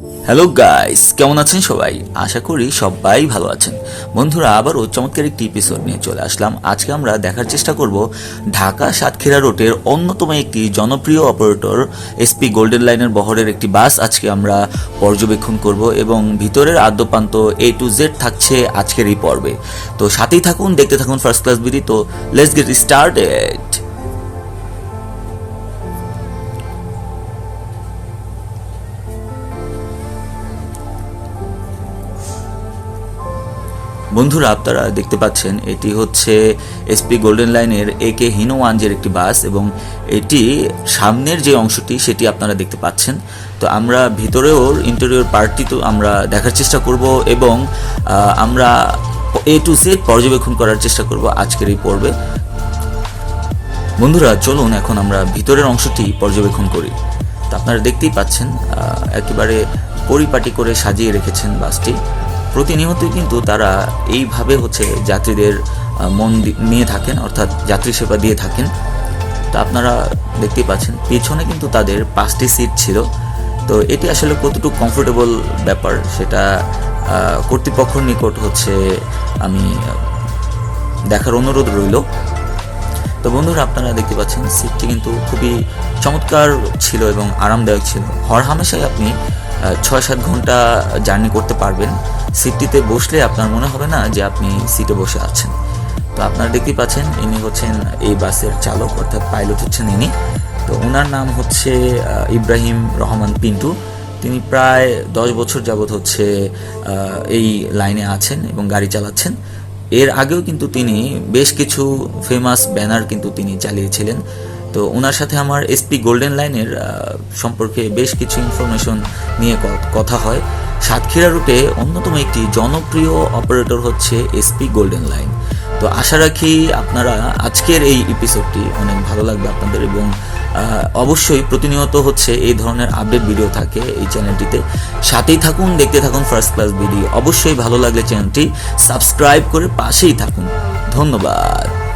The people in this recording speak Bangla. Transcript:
হ্যালো গাইস কেমন আছেন সবাই? আশা করি সবাই ভালো আছেন। বন্ধুরা, আবারও চমৎকার একটি এপিসোড নিয়ে চলে আসলাম। আজকে আমরা দেখার চেষ্টা করব ঢাকা সাতক্ষীরা রোডের অন্যতম একটি জনপ্রিয় অপারেটর এসপি গোল্ডেন লাইনের বহরের একটি বাস আজকে আমরা পর্যবেক্ষণ করব এবং ভিতরের আদ্যপান্ত এ টু জেড থাকছে আজকের এই পর্বে। তো সাথেই থাকুন, দেখতে থাকুন ফার্স্ট ক্লাস বিডি তো লেটস গেট স্টার্টেড বন্ধুরা, আপনারা দেখতে পাচ্ছেন, এটি হচ্ছে এসপি গোল্ডেন লাইনের এ কে হিনো ওয়ানজের একটি বাস এবং এটি সামনের যে অংশটি, সেটি আপনারা দেখতে পাচ্ছেন। তো আমরা ভিতরেও ইন্টেরিয়র পার্টটি তো আমরা দেখার চেষ্টা করব এবং আমরা এ টু জেড পর্যবেক্ষণ করার চেষ্টা করব আজকের এই পর্বে। বন্ধুরা, চলুন এখন আমরা ভিতরের অংশটি পর্যবেক্ষণ করি। তো আপনারা দেখতেই পাচ্ছেন একেবারে পরিপাটি করে সাজিয়ে রেখেছেন বাসটি। প্রতিনিয়তই কিন্তু তারা এইভাবে হচ্ছে যাত্রীদের মন নিয়ে থাকেন, অর্থাৎ যাত্রী সেবা দিয়ে থাকেন। তো আপনারা দেখতেই পাচ্ছেন, পেছনে কিন্তু তাদের পাঁচটি সিট ছিল। তো এটি আসলে কতটুকু কমফোর্টেবল ব্যাপার সেটা কর্তৃপক্ষের নিকট হচ্ছে আমি দেখার অনুরোধ রইল। তো বন্ধুরা, আপনারা দেখতে পাচ্ছেন, সিটটি কিন্তু খুবই চমৎকার ছিল এবং আরামদায়ক ছিল। হর হামেশাই আপনি ছয় সাত ঘণ্টা জার্নি করতে পারবেন। সিটটিতে বসলে আপনার মনে হবে না যে আপনি সিটে বসে আছেন। তো আপনারা দেখতেই পাচ্ছেন, ইনি হচ্ছেন এই বাসের চালক, অর্থাৎ পাইলট হচ্ছেন ইনি। তো ওনার নাম হচ্ছে ইব্রাহিম রহমান পিন্টু। তিনি প্রায় দশ বছর যাবৎ হচ্ছে এই লাইনে আছেন এবং গাড়ি চালাচ্ছেন। এর আগেও কিন্তু তিনি বেশ কিছু ফেমাস ব্যানার কিন্তু তিনি চালিয়েছিলেন। তো ওনার সাথে আমার এসপি গোল্ডেন লাইনের সম্পর্কে বেশ কিছু ইনফরমেশন নিয়ে কথা হয়। সাতক্ষীরা রুটে অন্যতম একটি জনপ্রিয় অপারেটর হচ্ছে এসপি গোল্ডেন লাইন তো আশা রাখি আপনারা আজকের এই এপিসোডটি অনেক ভালো লাগবে আপনাদের এবং অবশ্যই প্রতিনিয়ত হচ্ছে এই ধরনের আপডেট ভিডিও থাকে এই চ্যানেলটিতে সাথেই থাকুন, দেখতে থাকুন ফার্স্ট ক্লাস ভিডিও অবশ্যই ভালো লাগলে চ্যানেলটি সাবস্ক্রাইব করে পাশেই থাকুন। ধন্যবাদ।